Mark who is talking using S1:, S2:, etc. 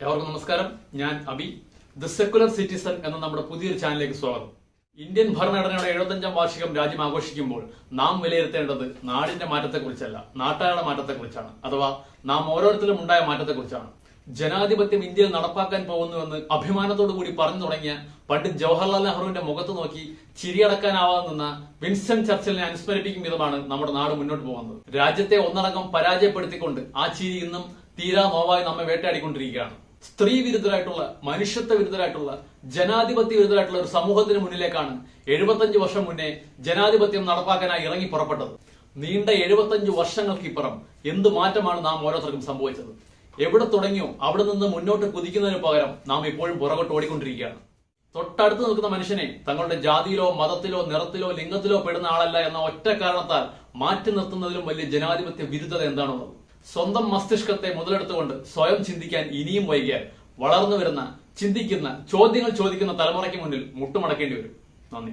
S1: എല്ലാവർക്കും നമസ്കാരം. ഞാൻ അബി. ദ സെക്കുലർ സിറ്റിസൺ എന്ന നമ്മുടെ പുതിയൊരു ചാനലിലേക്ക് സ്വാഗതം. ഇന്ത്യൻ ഭരണഘടനയുടെ എഴുപത്തഞ്ചാം വാർഷികം രാജ്യം ആഘോഷിക്കുമ്പോൾ നാം വിലയിരുത്തേണ്ടത് നാടിന്റെ മാറ്റത്തെക്കുറിച്ചല്ല നാട്ടാരുടെ മാറ്റത്തെക്കുറിച്ചാണ് അഥവാ നാം ഓരോരുത്തരും ഉണ്ടായ മാറ്റത്തെക്കുറിച്ചാണ്. ജനാധിപത്യം ഇന്ത്യയിൽ നടപ്പാക്കാൻ പോകുന്നുവെന്ന് അഭിമാനത്തോടു കൂടി പറഞ്ഞു തുടങ്ങിയ പണ്ഡിറ്റ് ജവഹർലാൽ നെഹ്റുവിന്റെ മുഖത്ത് നോക്കി ചിരിയടക്കാനാവാതെ നിന്ന വിൻസ്റ്റൺ ചർച്ചിലിനെ അനുസ്മരിപ്പിക്കും വിധമാണ് നമ്മുടെ നാട് മുന്നോട്ട് പോകുന്നത്. രാജ്യത്തെ ഒന്നടങ്കം പരാജയപ്പെടുത്തിക്കൊണ്ട് ആ ചിരി ഇന്നും തീരാ നോവായി നമ്മെ വേട്ടയാടിക്കൊണ്ടിരിക്കുകയാണ്. സ്ത്രീ വിരുദ്ധരായിട്ടുള്ള മനുഷ്യത്വ വിരുദ്ധരായിട്ടുള്ള ജനാധിപത്യ വിരുദ്ധരായിട്ടുള്ള ഒരു സമൂഹത്തിന് മുന്നിലേക്കാണ് എഴുപത്തഞ്ച് വർഷം മുന്നേ ജനാധിപത്യം നടപ്പാക്കാനായി ഇറങ്ങി പുറപ്പെട്ടത്. നീണ്ട എഴുപത്തഞ്ച് വർഷങ്ങൾക്കിപ്പുറം എന്ത് മാറ്റമാണ് നാം ഓരോരുത്തർക്കും സംഭവിച്ചത്? എവിടെ തുടങ്ങിയോ അവിടെ നിന്ന് മുന്നോട്ട് കുതിക്കുന്നതിന് പകരം നാം ഇപ്പോഴും പുറകോട്ട് ഓടിക്കൊണ്ടിരിക്കുകയാണ്. തൊട്ടടുത്ത് നിൽക്കുന്ന മനുഷ്യനെ തങ്ങളുടെ ജാതിയിലോ മതത്തിലോ നിറത്തിലോ ലിംഗത്തിലോ പെടുന്ന ആളല്ല എന്ന ഒറ്റ കാരണത്താൽ മാറ്റി നിർത്തുന്നതിലും വലിയ ജനാധിപത്യ വിരുദ്ധത എന്താണുള്ളത്? സ്വന്തം മസ്തിഷ്കത്തെ മുതലെടുത്തുകൊണ്ട് സ്വയം ചിന്തിക്കാൻ ഇനിയും വൈകിയാൽ വളർന്നു വരുന്ന ചിന്തിക്കുന്ന ചോദ്യങ്ങൾ ചോദിക്കുന്ന തലമുറയ്ക്ക് മുന്നിൽ മുട്ടുമടക്കേണ്ടി വരും. നന്ദി.